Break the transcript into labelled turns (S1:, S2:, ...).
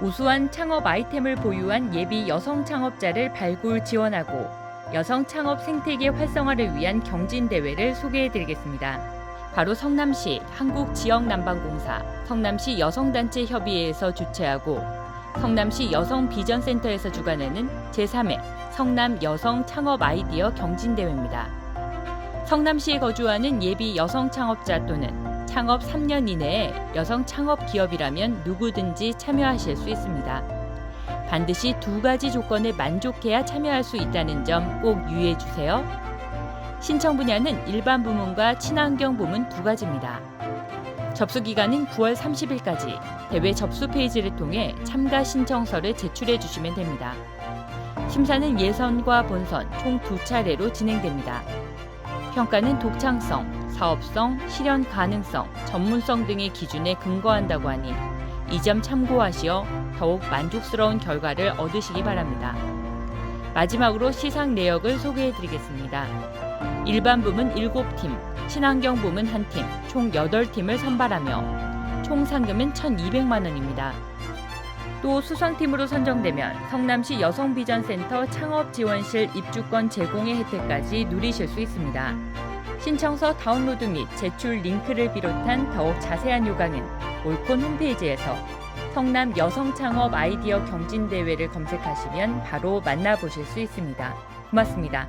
S1: 우수한 창업 아이템을 보유한 예비 여성 창업자를 발굴 지원하고 여성 창업 생태계 활성화를 위한 경진 대회를 소개해 드리겠습니다. 바로 성남시 한국지역난방공사 성남시 여성단체 협의회에서 주최하고 성남시 여성비전센터에서 주관하는 제3회 성남 여성 창업 아이디어 경진대회입니다. 성남시에 거주하는 예비 여성 창업자 또는 창업 3년 이내에 여성 창업 기업이라면 누구든지 참여하실 수 있습니다. 반드시 두 가지 조건을 만족해야 참여할 수 있다는 점 꼭 유의해 주세요. 신청 분야는 일반 부문과 친환경 부문 두 가지입니다. 접수 기간은 9월 30일까지 대회 접수 페이지를 통해 참가 신청서를 제출해 주시면 됩니다. 심사는 예선과 본선 총 두 차례로 진행됩니다. 평가는 독창성, 사업성, 실현 가능성, 전문성 등의 기준에 근거한다고 하니 이 점 참고하시어 더욱 만족스러운 결과를 얻으시기 바랍니다. 마지막으로 시상 내역을 소개해 드리겠습니다. 일반 부문 7팀, 친환경 부문 1팀, 총 8팀을 선발하며 총 상금은 1,200만 원입니다. 또 수상팀으로 선정되면 성남시 여성비전센터 창업지원실 입주권 제공의 혜택까지 누리실 수 있습니다. 신청서 다운로드 및 제출 링크를 비롯한 더욱 자세한 요강은 올콘 홈페이지에서 성남 여성창업 아이디어 경진대회를 검색하시면 바로 만나보실 수 있습니다. 고맙습니다.